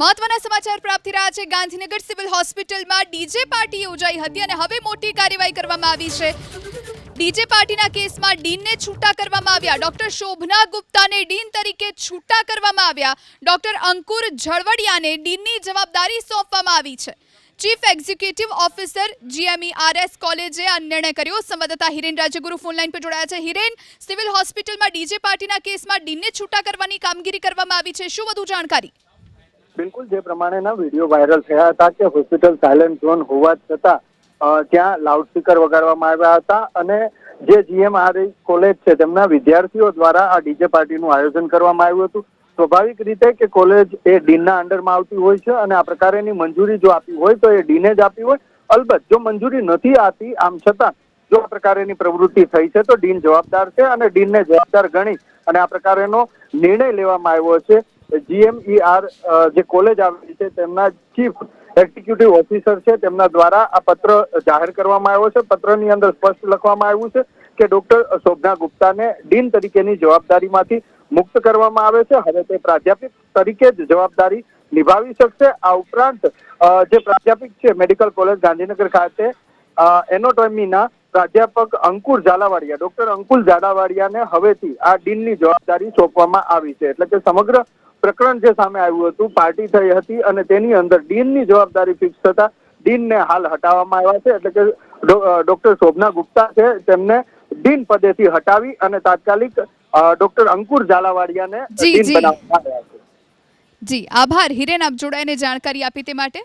મહત્વના સમાચાર પ્રાપ્ત રહ્યા છે. ગાંધીનગર સિવિલ હોસ્પિટલમાં ડીજે પાર્ટી યોજાઈ હતી અને હવે મોટી કાર્યવાહી કરવામાં આવી છે. ડીજે પાર્ટીના કેસમાં ડીનને છૂટા કરવામાં આવ્યા. ડોક્ટર શોભના ગુપ્તાને ડીન તરીકે છૂટા કરવામાં આવ્યા. ડોક્ટર અંકુર ઝળવડિયાને ડીનની જવાબદારી સોંપવામાં આવી છે. Chief executive officer GME RS કોલેજે આ નિર્ણય કર્યો. સંવાદદાતા હિરેન રાજ્યગુરુ ફોનલાઈન પર જોડાયા છે. હિરેન, સિવિલ હોસ્પિટલમાં ડીજે પાર્ટીના કેસમાં ડીનને છૂટા કરવાની કામગીરી કરવામાં આવી છે. શું વધુ જાણકારી? બિલકુલ, જે પ્રમાણેના વીડિયો વાયરલ થયા હતા કે હોસ્પિટલ સાયલેન્ટ ઝોન હોવા છતાં ત્યાં લાઉડસ્પીકર વગાડવામાં આવ્યા હતા અને જે જીએમઆર કોલેજ છે તેમના વિદ્યાર્થીઓ દ્વારા આ ડીજે પાર્ટીનું આયોજન કરવામાં આવ્યું હતું. સ્વાભાવિક રીતે કે કોલેજ એ ડીનના અંડરમાં આવતી હોય છે અને આ પ્રકારેની મંજૂરી જો આપી હોય તો એ ડીને જ આપી હોય. અલબત્ત, જો મંજૂરી નથી આપી, આમ છતાં જો આ પ્રકારેની પ્રવૃત્તિ થઈ છે, તો ડીન જવાબદાર છે અને ડીનને જવાબદાર ગણી અને આ પ્રકારેનો નિર્ણય લેવામાં આવ્યો છે. જીએમઈઆર જે કોલેજ આવેલી છે, તેમના ચીફ એક્ઝિક્યુટિવ ઓફિસર છે. તેમના દ્વારા આ પત્ર જાહેર કરવામાં આવ્યો છે. પત્રની અંદર સ્પષ્ટ લખવામાં આવ્યું છે કે ડોક્ટર શોભના ગુપ્તાને ડીન તરીકેની જવાબદારીમાંથી મુક્ત કરવામાં આવે છે. હવે તે પ્રાધ્યાપક તરીકે જ જવાબદારી નિભાવી શકશે. આ ઉપરાંત જે પ્રાધ્યાપક છે, મેડિકલ કોલેજ ગાંધીનગર ખાતે એનોટોમીના પ્રાધ્યાપક અંકુર ઝાલાવાડિયા ડોક્ટર અંકુર ઝાલાવાડિયાને હવેથી આ ડીનની જવાબદારી સોંપવામાં આવી છે. એટલે કે સમગ્ર પ્રકરણ જે સામે આવ્યું હતું પાર્ટી થઈ હતી અને તેની અંદર ડીનની જવાબદારી ફિક્સ થતા ડીનને હાલ હટાવવામાં આવ્યા છે. એટલે કે ડોક્ટર શોભના ગુપ્તા છે તેમને ડીન પદેથી હટાવી અને તાત્કાલિક ડોક્ટર અંકુર ઝાલાવાડિયાને ડીન બનાવવામાં આવ્યા છે. જી આભાર. હિરેન આપ જોડાઈને જાણકારી આપી તે માટે.